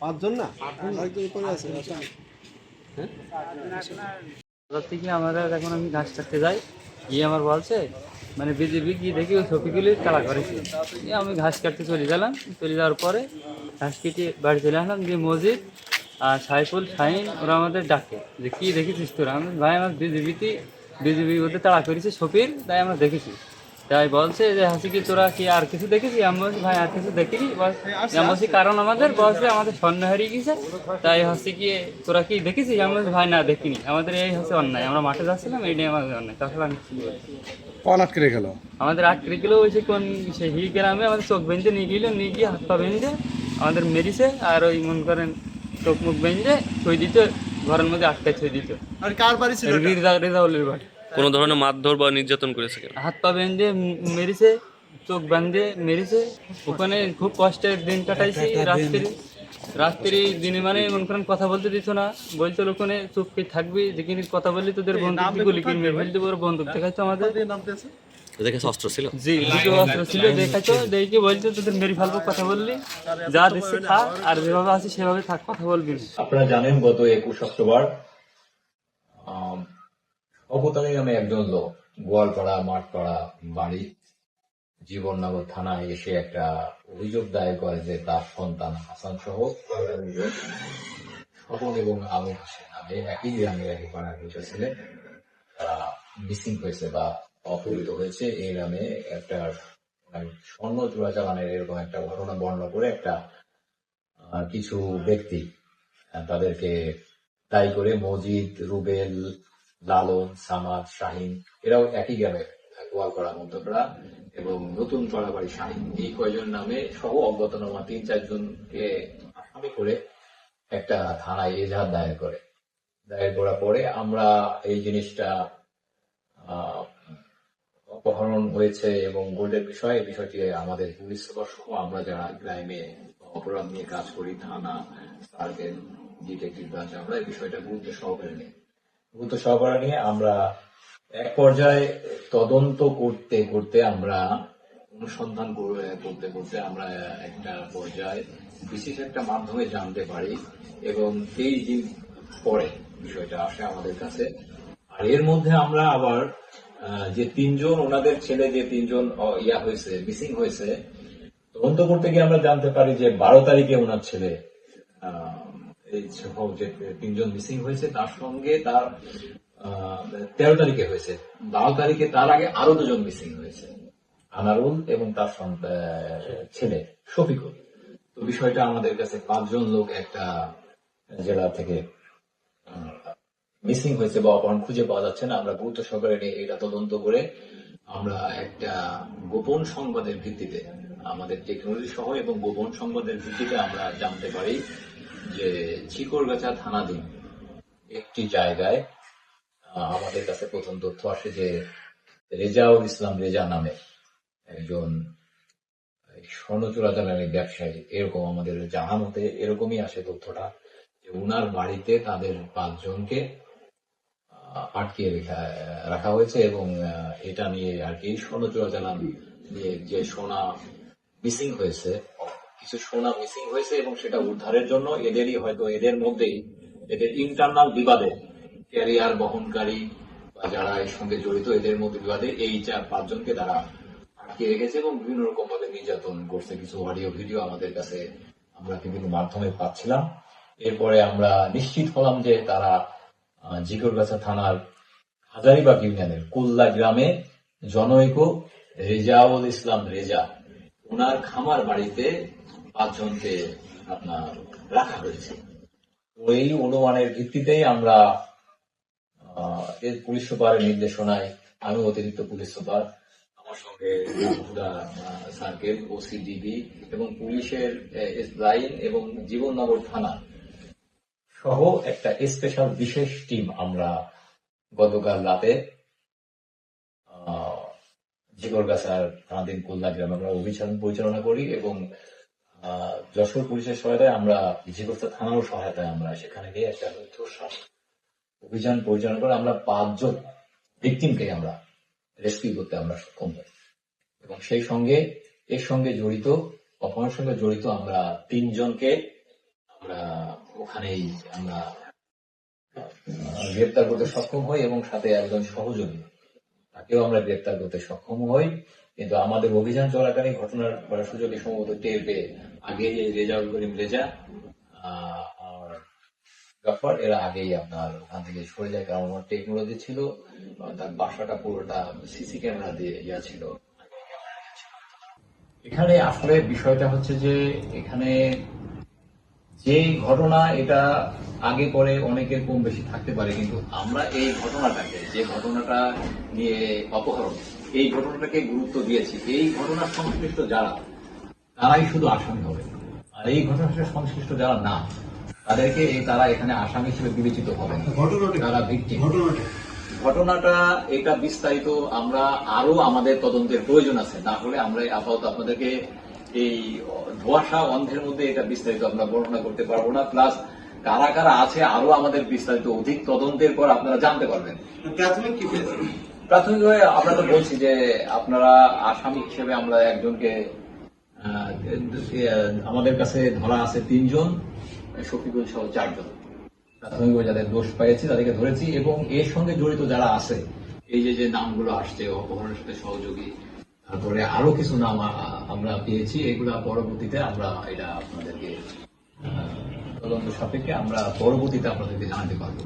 পাঁচজন না? এখন আমি ঘাস কাটতে যাই। গিয়ে আমার বলছে মানে বিজেপি গিয়ে দেখি ওই ছবিগুলি তালা করেছে আমি ঘাস কাটতে চলে গেলাম। চলে যাওয়ার পরে ঘাস কেটে বাড়ি চলে আসলাম দিয়ে মসজিদ আর সাইফুল, শাহিন, ওরা আমাদের ডাকে। যে কি দেখেছিস তোরা? আমি ভাই, আমার বিজেপিতে বিজেপি ওদের তাড়া করেছে ছবির তাই আমরা দেখেছি। তাই বলছে যে হাসি কি তোরা কি আর কিছু দেখেছি আমি বলছি ভাই আর কিছু দেখিনি। আমি বলছি কারণ আমাদের বলছে আমাদের স্বর্ণ হারিয়ে গেছে তাই হচ্ছে কি তোরা কি দেখেছিস? আমি বলছি ভাই না দেখিনি। আমাদের এই হচ্ছে অন্যায়। আমরা মাঠে যাচ্ছিলাম এইটাই আমাদের অন্যায়। তাছাড়া আমি বলিনি। কন আটকে গেল? আমাদের আটকে গেলেও ওই সে কোন সে হি গ্রামে আমাদের চোখ বেঁধে নিয়ে গেল নিয়ে গিয়ে হাত পা বেঁধে আমাদের মেরিছে আর ওই মন করেন চোখ মুখ বেঁধে থই দিত ঘরের মধ্যে আটকে থই দিত। আর কার বাড়ি ছিল রেজাউলের বাড়ি। কোনো ধরনের মারধর বা নির্যাতন করেছে কেন? হাত পা বেঁধে মেরেছে চোখ বাঁধে মেরেছে। ওখানে খুব কষ্টের দিন কাটাইছি রাত্রি। রাত্রি দিনে মানে মন করেন কথা বলতে দিত না। বলছিল ওখানে চুপকে থাকবি? যেখানে কথা বললি তোদের বন্দুক গুলি কিনবে ফেলতে বড় বন্দুক দেখাইতো আমাদের। দেখে অস্ত্র ছিল? জি দুটো অস্ত্র ছিল দেখাইতো দেখে বলতো তোদের মেরি ফেলব কথা বললি। যা দিচ্ছে খা আর যেভাবে আছিস সেভাবে থাক কথা বলবি আপনারা জানেন গত একুশ অক্টোবর অবতারে নামে একজন লোক গোয়ালপাড়া মাঠপাড়া বাড়ি, জীবননগর থানায় এসে একটা অভিযোগ দায়ের করে যে তার সন্তান হাসান সহ স্বপন এবং আমির হোসেন একই গ্রামের একই পাড়ার দুটো তারা মিসিং হয়েছে বা অপহৃত হয়েছে। এই নামে একটা মানে স্বর্ণ চোরাচালানের এরকম একটা ঘটনা বর্ণনা করে একটা কিছু ব্যক্তি, তাদেরকে তাই করে মজিদ, রুবেল লালন, সামাদ, শাহিন, এরাও একই গ্রামে গোয়ালপাড়া মধ্যপাড়া এবং নতুন পাড়াবাড়ি শাহিন। এই কয়জন নামে সহ অজ্ঞাতনামা তিন, চারজনকে আসামি করে একটা থানায় এজাহার দায়ের করে। দায়ের করার পরে আমরা এই জিনিসটা অপহরণ হয়েছে এবং গোল্ডের বিষয় এই বিষয়টি আমাদের পুলিশ সহ আমরা যারা গ্রামে অপরাধ নিয়ে কাজ করি, থানা, সার্কেল, ডিটেকটিভ ব্রাঞ্চ, আমরা এই বিষয়টা গুরুত্ব সহকারে নিই। গুরুত্ব সহকারে নিয়ে আমরা এক পর্যায়ে তদন্ত করতে করতে আমরা অনুসন্ধান করতে করতে আমরা একটা পর্যায়ে বিশেষ একটা মাধ্যমে জানতে পারি এবং তেইশ দিন পরে বিষয়টা আসে আমাদের কাছে। আর এর মধ্যে আমরা আবার যে তিনজন ওনাদের ছেলে, যে তিনজন ইয়া হয়েছে, মিসিং হয়েছে, তদন্ত করতে গিয়ে আমরা জানতে পারি যে বারো তারিখে ওনার ছেলে এই সহ যে তিনজন মিসিং হয়েছে, তার সঙ্গে তার তেরো তারিখে হয়েছে। বারো তারিখে তার আগে আরও দুজন মিসিং হয়েছে। আনারুল এবং তার ছেলে শফিকুল। তো বিষয়টা আমাদের কাছে পাঁচজন লোক একটা জেলা থেকে মিসিং হয়েছে বা অপহরণ খুঁজে পাওয়া যাচ্ছে না। আমরা গুরুত্ব সহকারে নিয়ে এটা তদন্ত করে আমরা একটা গোপন সংবাদের ভিত্তিতে আমাদের টেকনোলজি সহ এবং গোপন সংবাদের ভিত্তিতে আমরা জানতে পারি যে চিকরগাছা থানাধীন একটি জায়গায় আমাদের কাছে প্রথম তথ্য আসে যে রেজাউল ইসলাম রেজা নামে একজন স্বর্ণ চোরাচালানি ব্যবসায়ী, এরকম আমাদের জানা মতে এরকমই আসে তথ্যটা, যে উনার বাড়িতে তাদের পাঁচজনকে আটকে রেখা- হয়েছে এবং এটা নিয়ে আর কি স্বর্ণ চোরাচালান নিয়ে যে সোনা মিসিং হয়েছে কিছু সোনা মিসিং হয়েছে এবং সেটা উদ্ধারের জন্য এদেরই হয়তো এদের মধ্যেই, এদের ইন্টারনাল বিবাদে ক্যারিয়ার বহনকারী বা যারা এর সঙ্গে জড়িত, এদের মধ্যে বিবাদে এই চার পাঁচজনকে তারা আটকে রেখেছে এবং বিভিন্ন রকম ভাবে নির্যাতন করছে। কিছু অডিও ভিডিও আমাদের কাছে আমরা বিভিন্ন মাধ্যমে পাচ্ছিলাম। এরপরে আমরা নিশ্চিত হলাম যে তারা জিকরগাছা থানার হাজারিবাগ ইউনিয়নের কুল্লা গ্রামে জনৈক রেজাউল ইসলাম রেজা ওনার খামার বাড়িতে পাঁচজনকে আপনার রাখা হয়েছে। ওই অনুমানের ভিত্তিতেই আমরা পুলিশ সুপারের নির্দেশনায় আমি অতিরিক্ত পুলিশ সুপার, আমার সঙ্গে সার্কেল ওসিডিবি এবং পুলিশের লাইন এবং জীবননগর থানা সহ একটা স্পেশাল বিশেষ টিম আমরা গতকাল রাতে জিগরগাছার থানাধীন কুল্লা গ্রামে আমরা অভিযান পরিচালনা করি এবং যশোর পুলিশের সহায়তায় আমরা জিগরগা থানারও সহায়তায় আমরা সেখানে গিয়ে একটা অভিযান পরিচালনা করে আমরা পাঁচজন ভিকটিমকে আমরা রেস্কিউ করতে আমরা সক্ষম হই। এবং সেই সঙ্গে, এর সঙ্গে জড়িত, অপহরণের সঙ্গে জড়িত আমরা তিনজনকে আমরা ওখানেই আমরা গ্রেপ্তার করতে সক্ষম হই এবং সাথে একজন সহযোগী। তাকেও আমরা গ্রেপ্তার করতে সক্ষম হই কিন্তু আমাদের অভিযান চলাকালীন ঘটনার সুযোগে সম্ভবত টের পেয়ে আগে যে রেজাউল করিম রেজা আহ, এরা আগেই আপনার ওখান থেকে সরে যায় কারণ আমার টেকনোলজি ছিল তার বাসাটা পুরোটা সিসি ক্যামেরা দিয়ে ইয়া ছিল। এখানে আসলে বিষয়টা হচ্ছে যে এখানে যে ঘটনা এটা আগে পরে অনেকের কম বেশি থাকতে পারে কিন্তু আমরা এই ঘটনাটাকে যে ঘটনাটা নিয়ে অপহরণ এই ঘটনাটাকে গুরুত্ব দিয়েছি এই ঘটনার সংশ্লিষ্ট যারা তারাই শুধু আসামি হবে। আর এই ঘটনার সংশ্লিষ্ট যারা না তাদেরকে তারা এখানে আসামি হিসেবে বিবেচিত হবে। তারা ঘটনাটা এটা বিস্তারিত আমরা আরও আমাদের তদন্তের প্রয়োজন আছে। না হলে আমরা আপাতত আপনাদেরকে এই ধোয়াশা অন্ধের মধ্যে এটা বিস্তারিত আমরা বর্ণনা করতে পারব না। প্লাস কারা কারা আছে আরও আমাদের বিস্তারিত অধিক তদন্তের পর আপনারা জানতে পারবেন। প্রাথমিক কি পেয়েছেন প্রাথমিকভাবে আমরা তো বলছি যে আপনারা আসামি হিসেবে আমরা একজনকে আমাদের কাছে ধরা আছে তিনজন শফিকুল সহ চারজন। প্রাথমিকভাবে যাদের দোষ পেয়েছি তাদেরকে ধরেছি এবং এর সঙ্গে জড়িত যারা আছে এই যে যে নামগুলো আসছে অপহরণের সাথে সহযোগী তারপরে আরও কিছু নাম আমরা পেয়েছি, এগুলা পরবর্তীতে আমরা এটা আপনাদেরকে তদন্ত সাপেক্ষে আমরা পরবর্তীতে আপনাদেরকে জানাতে পারব।